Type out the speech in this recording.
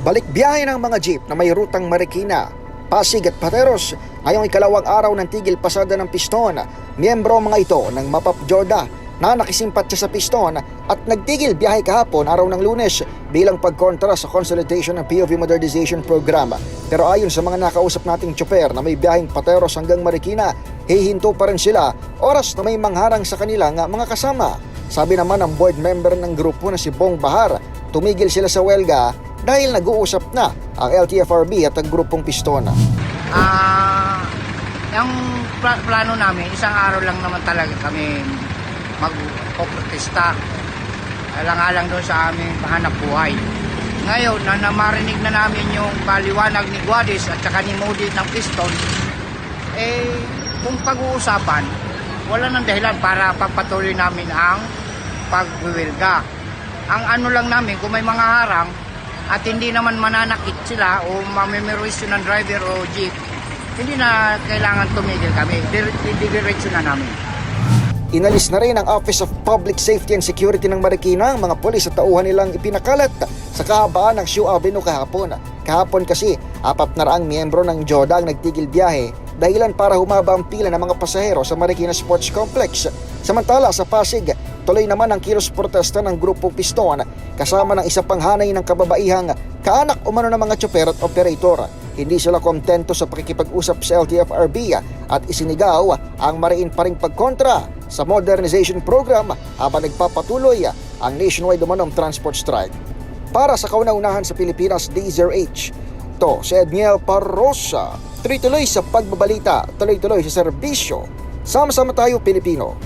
Balik biyahe ng mga jeep na may rutang Marikina, Pasig at Pateros ngayong ikalawang araw ng tigil pasada ng piston. Miyembro mga ito ng Mapap Joda na nakisimpatya sa piston at nagtigil biyahe kahapon araw ng lunes bilang pagkontra sa consolidation ng POV Modernization Program. Pero ayon sa mga nakausap nating tsoper na may biyaheng Pateros hanggang Marikina, hihinto pa rin sila oras na may mangharang sa kanilang mga kasama. Sabi naman ng board member ng grupo na si Bong Bahar, tumigil sila sa welga dahil nag-uusap na ang LTFRB at ang grupong Piston. Ah, yung pla- plano namin, isang araw lang naman talaga kami mag-protesta. Alang-alang doon sa aming hanap buhay. Ngayon, na namarinig na namin yung paliwanag ni Guadis at saka ni Moody ng Piston, eh, kung pag-uusapan, wala nang dahilan para pagpatuloy namin ang pagwiwilga. Ang ano lang namin, kung may mga harang, at hindi naman mananakit sila o mamimeroisyo ng driver o jeep, hindi na kailangan tumigil kami. Dir- Didiretso na namin. Inalis na rin ang Office of Public Safety and Security ng Marikina ang mga polis at tauhan nilang ipinakalat sa kahabaan ng Shoe Avenue kahapon. Kahapon kasi, apat na raang miyembro ng Joda ang nagtigil biyahe dahilan para humaba ang pila ng mga pasahero sa Marikina Sports Complex. Samantala sa Pasig, tuloy naman ang kilos protesta ng Grupo Piston kasama ng isa pang hanay ng kababaihang kaanak umano ng mga tsoper at operator. Hindi sila kontento sa pakikipag-usap sa LTFRB at isinigaw ang mariin pa ring pagkontra sa modernization program habang nagpapatuloy ang nationwide umanong transport strike. Para sa kauna-unahan sa Pilipinas, DZRH, to si Edniel Parrosa, tuloy-tuloy sa pagbabalita, tuloy-tuloy sa serbisyo. Sama-sama tayo Pilipino.